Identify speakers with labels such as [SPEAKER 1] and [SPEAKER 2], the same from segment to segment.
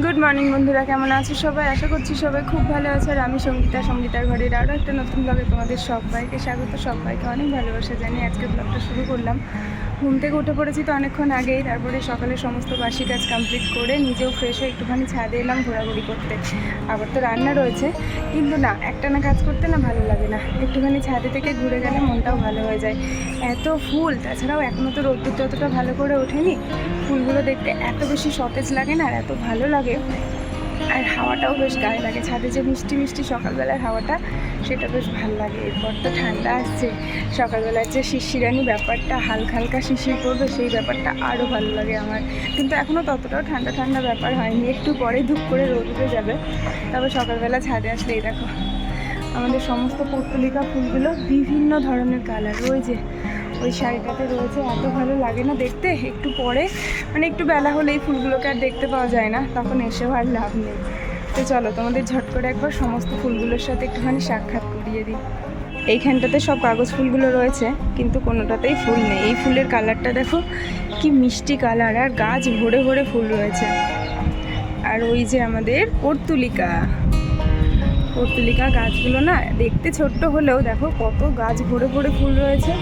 [SPEAKER 1] Good morning বন্ধুরা, কেমন আছো সবাই? আশা করছি সবাই খুব ভালো আছে। আর আমি সঙ্গীতা সঙ্গীতার ঘরের আরও একটা নতুন ব্লগে তোমাদের সবাইকে স্বাগত। সবাইকে অনেক ভালোবাসা জানি আজকে ব্লগটা শুরু করলাম। ঘুম থেকে উঠে পড়েছি তো অনেকক্ষণ আগেই। তারপরে সকালে সমস্ত বাসি কাজ কমপ্লিট করে নিজেও ফ্রেশ হয়ে একটুখানি ছাদে এলাম ঘোরাঘুরি করতে। আবার তো রান্না রয়েছে। কিন্তু না, একটানা কাজ করতে না ভালো লাগে না। একটুখানি ছাদে থেকে ঘুরে গেলে মনটাও ভালো হয়ে যায়। এত ফুল, তাছাড়াও এখনও তো রোদ্দুর যতটা ভালো করে ওঠেনি। ফুলগুলো দেখতে এত বেশি সতেজ লাগে না আর এত ভালো লাগে। আর হাওয়াটাও বেশ গায়ে লাগে। ছাদে যে মিষ্টি মিষ্টি সকালবেলার হাওয়াটা, সেটা বেশ ভালো লাগে। এরপর তো ঠান্ডা আসছে। সকালবেলার যে শিশিরানি ব্যাপারটা, হালকা হালকা শিশির পড়বে সেই ব্যাপারটা আরও ভালো লাগে আমার। কিন্তু এখনও ততটাও ঠান্ডা ঠান্ডা ব্যাপার হয়নি। একটু পরে ধূপ করে রোদ উঠে যাবে। তবে সকালবেলা ছাদে আসলে এই দেখো, আমাদের সমস্ত পর্তুলিকা ফুলগুলো বিভিন্ন ধরনের কালার ওই যে ওই শাড়িটাতে রয়েছে, এত ভালো লাগে না দেখতে। একটু পরে মানে একটু বেলা হলে এই ফুলগুলোকে আর দেখতে পাওয়া যায় না, তখন এসেও আর লাভ নেই। তো চলো, তোমাদের ঝট করে একবার সমস্ত ফুলগুলোর সাথে একটুখানি সাক্ষাৎ করিয়ে দিই। এইখানটাতে সব কাগজ ফুলগুলো রয়েছে, কিন্তু কোনোটাতেই ফুল নেই। এই ফুলের কালারটা দেখো, কি মিষ্টি কালার, আর গাছ ভরে ভরে ফুল রয়েছে। আর ওই যে আমাদের পর্তুলিকা। পর্তুলিকা গাছগুলো না, দেখতে ছোট্ট হলেও দেখো কত গাছ ভরে ভরে ফুল রয়েছে।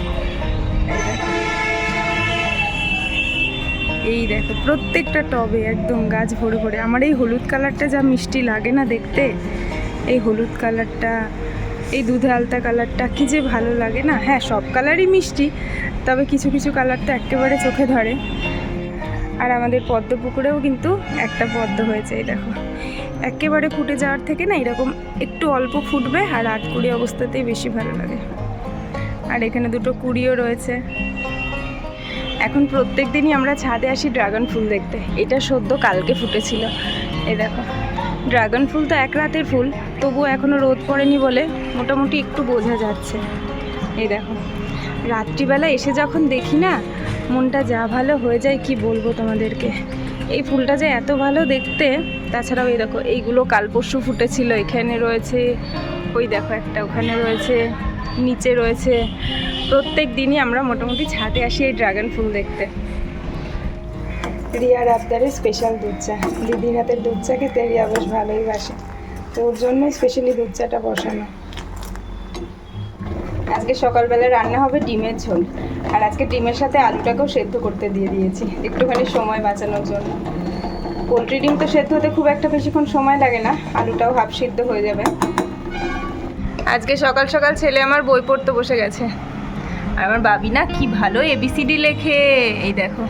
[SPEAKER 1] এই দেখো, প্রত্যেকটা টবে একদম গাছ ভরে ভরে। আমার এই হলুদ কালারটা যা মিষ্টি লাগে না দেখতে, এই হলুদ কালারটা, এই দুধে আলতা কালারটা কি যে ভালো লাগে না। হ্যাঁ সব কালারই মিষ্টি, তবে কিছু কিছু কালার তো একেবারে চোখে ধরে। আর আমাদের পদ্ম পুকুরেও কিন্তু একটা পদ্ম হয়েছে, এই দেখো। একেবারে ফুটে যাওয়ার থেকে না এরকম একটু অল্প ফুটবে আর আট কুড়ি অবস্থাতেই বেশি ভালো লাগে। আর এখানে দুটো কুড়িও রয়েছে। এখন প্রত্যেক দিনই আমরা ছাদে আসি ড্রাগন ফুল দেখতে। এটা সদ্য কালকে ফুটেছিল। এই দেখো, ড্রাগন ফুল তো এক রাতের ফুল, তবুও এখনও রোদ পড়েনি বলে মোটামুটি একটু বোঝা যাচ্ছে। এই দেখো, রাত্রিবেলা এসে যখন দেখি না, মনটা যা ভালো হয়ে যায় কি বলব তোমাদেরকে। এই ফুলটা যে এত ভালো দেখতে, তাছাড়াও এই দেখো, এইগুলো কাল পরশু ফুটেছিল, এখানে রয়েছে, ওই দেখো একটা, ওখানে রয়েছে, নিচে রয়েছে প্রত্যেক দিনই আমরা মোটামুটি ছাদে আসি এই ড্রাগন ফুল দেখতে। রিয়ার আবদারের স্পেশাল দুধ চা। দিদির হাতের দুধ চা খেতে রিয়া বেশ ভালোই বাসে। তো ওর জন্য স্পেশালি দুধ চাটা বসানো। আজকে সকালবেলা রান্না হবে ডিমের ঝোল। আর আজকে ডিমের সাথে আলুটাকেও সেদ্ধ করতে দিয়ে দিয়েছি, একটুখানি সময় বাঁচানোর জন্য। পোলট্রি ডিম তো সেদ্ধ হতে খুব একটা বেশিক্ষণ সময় লাগে না, আলুটাও হাফ সিদ্ধ হয়ে যাবে। আজকে সকাল সকাল ছেলে আমার বই পড়তে বসে গেছে। আমার বাবি না কি ভালো এবিসিডি লেখে। এই দেখো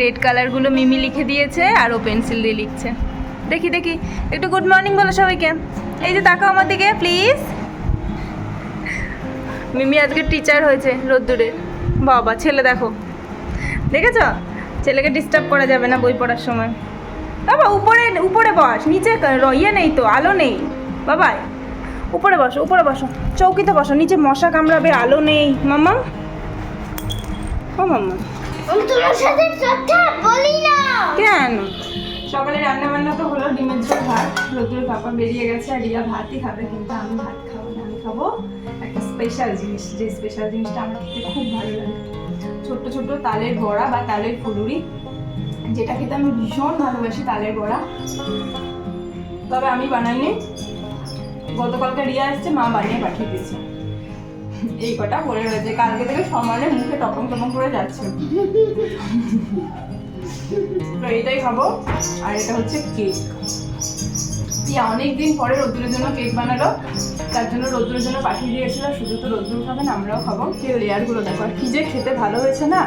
[SPEAKER 1] রেড কালারগুলো মিমি লিখে দিয়েছে আর ও পেন্সিল দিয়ে লিখছে। দেখি দেখি, একটু গুড মর্নিং বলো সবাইকে। এই যে তাকাও আমার দিকে প্লিজ মিমি আজকে টিচার হয়েছে রোদ্দুরে। বাবা, ছেলে দেখো। দেখেছ? ছেলেকে ডিস্টার্ব করা যাবে না বই পড়ার সময়। বাবা, উপরে উপরে বস, নিচে ইয়ে নেই তো, আলো নেই। বাবাই। উপরে বসো উপরে বসো। চৌকিতে বসো নিচে মশা কামড়াবে আলো নেই। মাম্মা? ও মাম্মা। কেন? সকালে রান্না বান্না তো হলো ডিমের ঝোল ভাত রোদ্দুর পাপা বেরিয়ে গেছে আর রিয়া ভাতই খাবে কিন্তু আমি ভাত খাব না আমি খাব একটা স্পেশাল জিনিস যে স্পেশাল জিনিসটা আমার খেতে খুব ভালো লাগে। ছোট্ট ছোট্ট তালের বড়া বা তালের ফুলুরি যেটা খেতে আমি ভীষণ ভালোবাসি তালের বড়া। তবে আমি বানাইনি। গতকালকে রিয়া এসছে, মা বানিয়ে পাঠিয়ে দিয়েছে। এই কটা পরে রয়েছে। কালকে থেকে সমানে মুখে টপং টপং করে যাচ্ছে। তো এটাই খাব। আর এটা হচ্ছে কেক রিয়া অনেকদিন পরে রোদ্দুরের জন্য কেক বানালো। তার জন্য রোদ্দুরের জন্য পাঠিয়ে দিয়েছিল। শুধু তো রোদ্দুর খাবেন আমরাও খাব। যে লেয়ারগুলো দেখো। আর কি যে খেতে ভালো হয়েছে না,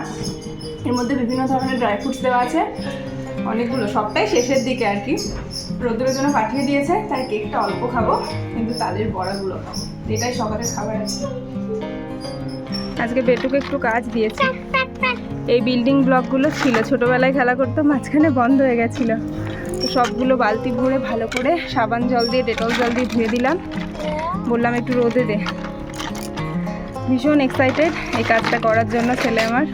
[SPEAKER 1] এর মধ্যে বিভিন্ন ধরনের ড্রাই ফ্রুটস দেওয়া আছে। অনেকগুলো, সবটাই শেষের দিকে আর কি। রোদ্দুরের জন্য পাঠিয়ে দিয়েছে, তাই কেকটা অল্প খাব, কিন্তু তাদের বড়াগুলো খাব। এটাই সকালের খাবার আছে। আজকে বেটুকে একটু কাজ দিয়েছে। এই বিল্ডিং ব্লকগুলো ছিল, ছোটোবেলায় খেলা করতো, মাঝখানে বন্ধ হয়ে গেছিল। তো সবগুলো বালতি ভরে ভালো করে সাবান জল দিয়ে, ডেটল জল দিয়ে ধুয়ে দিলাম। বললাম, একটু রোদে দে। ভীষণ এক্সাইটেড এই কাজটা করার জন্য ছেলে আমার।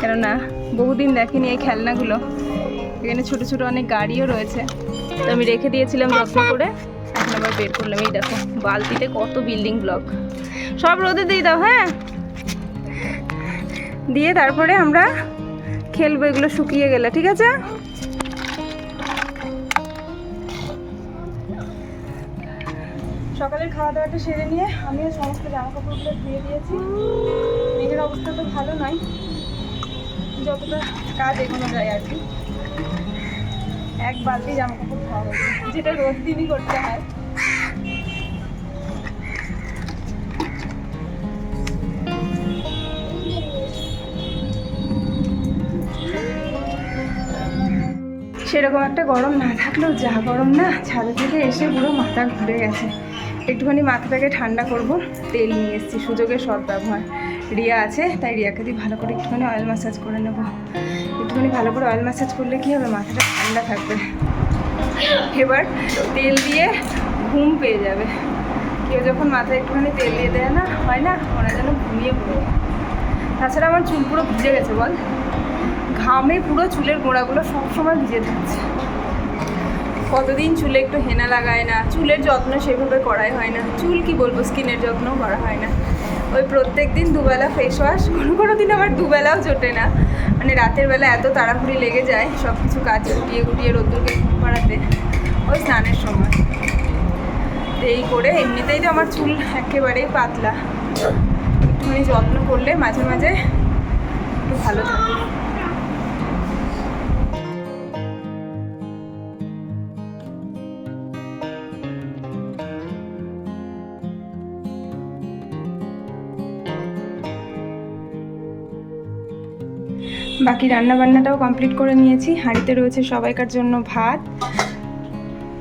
[SPEAKER 1] কেননা বহুদিন দেখেনি এই খেলনাগুলো। এখানে ছোট ছোট অনেক গাড়িও রয়েছে। তো আমি রেখে দিয়েছিলাম যত্ন করে। এখন আবার বের করলাম। এই দেখো, বালতিতে কত বিল্ডিং ব্লক সব রোদে দিয়ে দাও হ্যাঁ? দিয়ে তারপরে আমরা খেলব, এগুলো শুকিয়ে গেলে, ঠিক আছে? সকালের খাওয়া দাওয়াটা সেরে নিয়ে আমিও সমস্ত জামা কাপড়গুলো ধুয়ে দিয়েছি। মেঘের অবস্থা তো ভালো নয়। যতটা কাজ এগোনো যায় আর কি। এক বালতি জামা কাপড় হয়েছে যেটা রোজ দিনই করতে হয়। সেরকম একটা গরম না থাকলেও যা গরম না, ছাদে থেকে এসে পুরো মাথা ঘুরে গেছে। একটুখানি মাথাটাকে ঠান্ডা করব, তেল নিয়ে এসেছি, সুযোগের সৎ ব্যবহার রিয়া আছে, তাই রিয়াকে দিয়ে ভালো করে একটুখানি অয়েল ম্যাসাজ করে নেব। একটুখানি ভালো করে অয়েল ম্যাসাজ করলে কী হবে? মাথাটা ঠান্ডা থাকবে। এবার তেল দিয়ে ঘুম পেয়ে যাবে। কেউ যখন মাথায় একটুখানি তেল দিয়ে দেয় না, হয় না, ওরা যেন ঘুমিয়ে পড়ে তাছাড়া আমার চুল পুরো ভিজে গেছে, বল। ঘামে পুরো চুলের গোড়াগুলো সবসময় ভিজে থাকছে। কতদিন চুলে একটু হেনা লাগায় না, চুলের যত্ন সেভাবে করাই হয় না। চুল কি বলব? স্কিনের যত্নও করা হয় না। ওই প্রত্যেক দিন দুবেলা ফেস ওয়াশ কোনো কোনো দিন আবার দুবেলাও জোটে না। মানে রাতের বেলা এত তাড়াহুড়ি লেগে যায় সব কিছু কাজ গুটিয়ে গুটিয়ে রোদ্দুরকে ঘুম পাড়াতে, ওই স্নানের সময়। এই করে এমনিতেই তো আমার চুল একেবারেই পাতলা। একটুখানি যত্ন করলে মাঝে মাঝে একটু ভালো থাকে। বাকি রান্না বান্নাটাও কমপ্লিট করে নিয়েছি। হাঁড়িতে রয়েছে সবাইকার জন্য ভাত।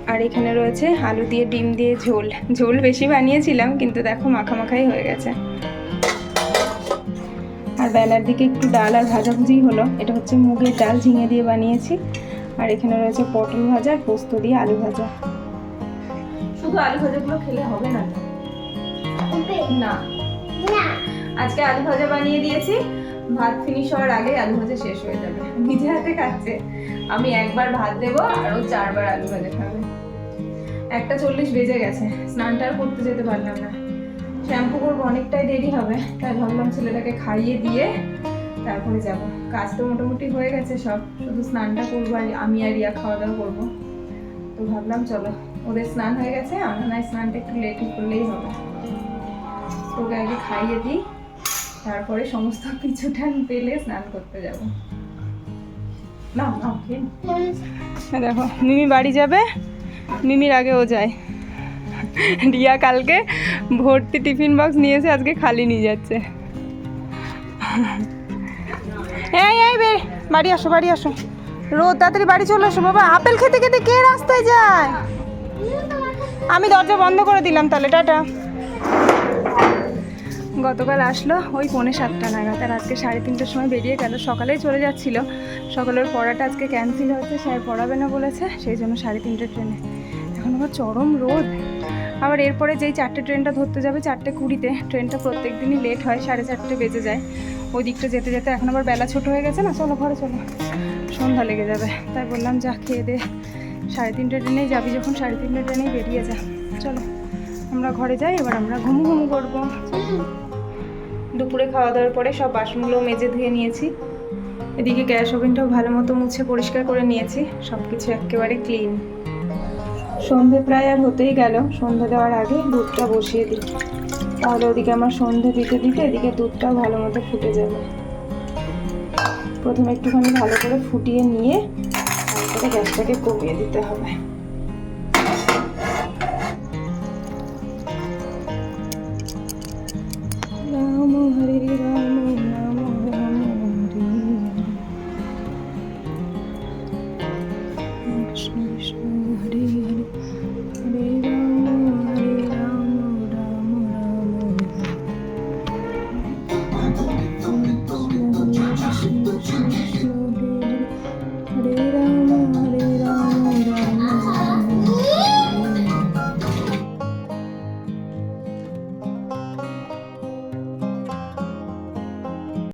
[SPEAKER 1] আর এখানে রয়েছে আলু দিয়ে ডিম দিয়ে ঝোল। ঝোল বেশি বানিয়েছিলাম কিন্তু দেখো মাখামাখাই হয়ে গেছে। আর বেলার দিকে একটু ডাল আর ভাজাভুজি হলো। এটা হচ্ছে মুগের ডাল ঝিঙে দিয়ে বানিয়েছি। আর এখানে রয়েছে পটল ভাজা আর পোস্ত দিয়ে আলু ভাজা। শুধু আলু ভাজাগুলো খেলে হবে না? না।
[SPEAKER 2] না।
[SPEAKER 1] আজকে আলু ভাজা বানিয়ে দিয়েছি। ভাত ফিনিশ হওয়ার আগে আলু ভাজা শেষ হয়ে যাবে। নিজে হাতে খাচ্ছে। আমি একবার ভাত দেবো আর ও চারবার আলু ভাজা খাবে। একটা চল্লিশ বেজে গেছে। স্নানটা আর করতে যেতে পারলাম না। শ্যাম্পু করব অনেকটাই দেরি হবে, তাই ভাবলাম ছেলেটাকে খাইয়ে দিয়ে তারপরে যাব। কাজ তো মোটামুটি হয়ে গেছে সব, শুধু স্নানটা করব আর আমি আর রিয়া খাওয়া দাওয়া করব। তো ভাবলাম চলো, ওদের স্নান হয়ে গেছে, আমরা নয় স্নানটা একটু লেটই করলেই হবে। তোকে আগে খাইয়ে দিই। তারপরে সমস্ত কিছুটা পেলে স্নান করতে যাব। না না হ্যাঁ, দেখো মিমি বাড়ি যাবে মিমির আগে ও যায়। রিয়া কালকে ভর্তি টিফিন বক্স নিয়েছে আজকে খালি নিয়ে যাচ্ছে। এই বাড়ি আসো বাড়ি আসো। রোদ তাড়াতাড়ি বাড়ি চলে আসো বাবা আপেল খেতে খেতে কে রাস্তায় যায়? আমি দরজা বন্ধ করে দিলাম তাহলে টাটা। গতকাল আসলো ওই পৌনে সাতটা নাগাদ আর আজকে সাড়ে তিনটের সময় বেরিয়ে গেল। সকালেই চলে যাচ্ছিল। সকালের পড়াটা আজকে ক্যান্সেল হয়েছে, স্যার পড়াবে না বলেছে, সেই জন্য সাড়ে তিনটের ট্রেনে। এখন আবার চরম রোদ। আবার এরপরে যেই চারটে ট্রেনটা ধরতে যাবে, চারটে কুড়িতে, ট্রেনটা প্রত্যেক দিনই লেট হয়, সাড়ে চারটে বেজে যায়। ওই দিকটা যেতে যেতে এখন আবার বেলা ছোট হয়ে গেছে না, চলো ঘরে চলো। সন্ধ্যা লেগে যাবে। তাই বললাম, যা, খেয়ে দে। সাড়ে তিনটে ট্রেনেই যাবি, যখন সাড়ে তিনটে ট্রেনেই বেরিয়ে যা। চলো, আমরা ঘরে যাই, এবার আমরা ঘুমু ঘুমু করব। দুপুরে খাওয়া দাওয়ার পরে সব বাসনগুলো মেজে ধুয়ে নিয়েছি। এদিকে গ্যাস ওভেনটাও ভালো মতো মুছে পরিষ্কার করে নিয়েছি সব কিছু একেবারে ক্লিন সন্ধে প্রায় আর হতেই গেল, সন্ধে দেওয়ার আগে দুধটা বসিয়ে দিই। তাহলে ওদিকে আমার সন্ধে দিতে দিতে এদিকে দুধটাও ভালো মতো ফুটে যাবে। প্রথমে একটুখানি ভালো করে ফুটিয়ে নিয়ে তারপরে গ্যাসটাকে কমিয়ে দিতে হবে।